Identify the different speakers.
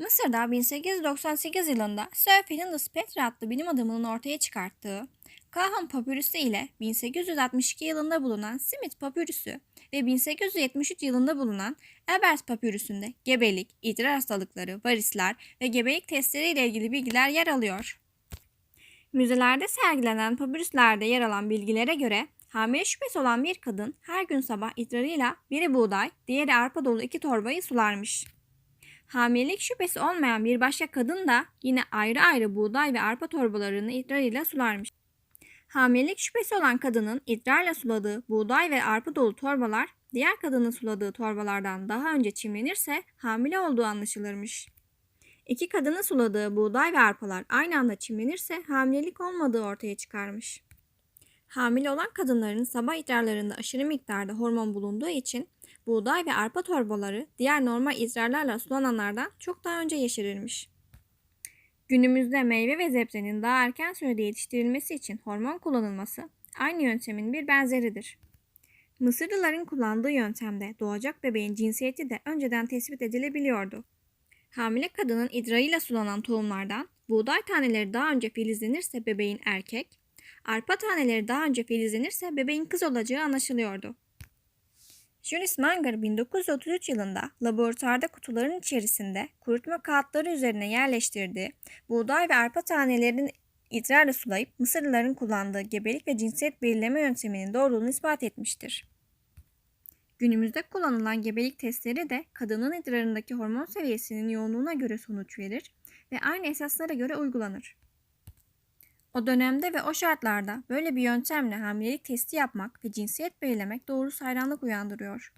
Speaker 1: Mısır'da 1898 yılında Sir Francis Petre adlı bilim adamının ortaya çıkarttığı Kahan papürüsü ile 1862 yılında bulunan Smith papürüsü ve 1873 yılında bulunan Ebers papürüsünde gebelik, idrar hastalıkları, varisler ve gebelik testleri ile ilgili bilgiler yer alıyor. Müzelerde sergilenen papürüslerde yer alan bilgilere göre hamile şüphesi olan bir kadın her gün sabah idrarıyla biri buğday, diğeri arpa dolu iki torbayı sularmış. Hamilelik şüphesi olmayan bir başka kadın da yine ayrı ayrı buğday ve arpa torbalarını idrarıyla sularmış. Hamilelik şüphesi olan kadının idrarla suladığı buğday ve arpa dolu torbalar diğer kadının suladığı torbalardan daha önce çimlenirse hamile olduğu anlaşılırmış. İki kadının suladığı buğday ve arpalar aynı anda çimlenirse hamilelik olmadığı ortaya çıkarmış. Hamile olan kadınların sabah idrarlarında aşırı miktarda hormon bulunduğu için buğday ve arpa torbaları diğer normal idrarlarla sulananlardan çok daha önce yeşerilmiş. Günümüzde meyve ve sebzenin daha erken sürede yetiştirilmesi için hormon kullanılması aynı yöntemin bir benzeridir. Mısırlıların kullandığı yöntemde doğacak bebeğin cinsiyeti de önceden tespit edilebiliyordu. Hamile kadının idrarıyla sulanan tohumlardan buğday taneleri daha önce filizlenirse bebeğin erkek, arpa taneleri daha önce filizlenirse bebeğin kız olacağı anlaşılıyordu. Julius Manger 1933 yılında laboratuvarda kutuların içerisinde kurutma kağıtları üzerine yerleştirdiği buğday ve arpa tanelerinin idrarla sulayıp Mısırlıların kullandığı gebelik ve cinsiyet belirleme yönteminin doğruluğunu ispat etmiştir. Günümüzde kullanılan gebelik testleri de kadının idrarındaki hormon seviyesinin yoğunluğuna göre sonuç verir ve aynı esaslara göre uygulanır. O dönemde ve o şartlarda böyle bir yöntemle hamilelik testi yapmak ve cinsiyet belirlemek doğrusu hayranlık uyandırıyor.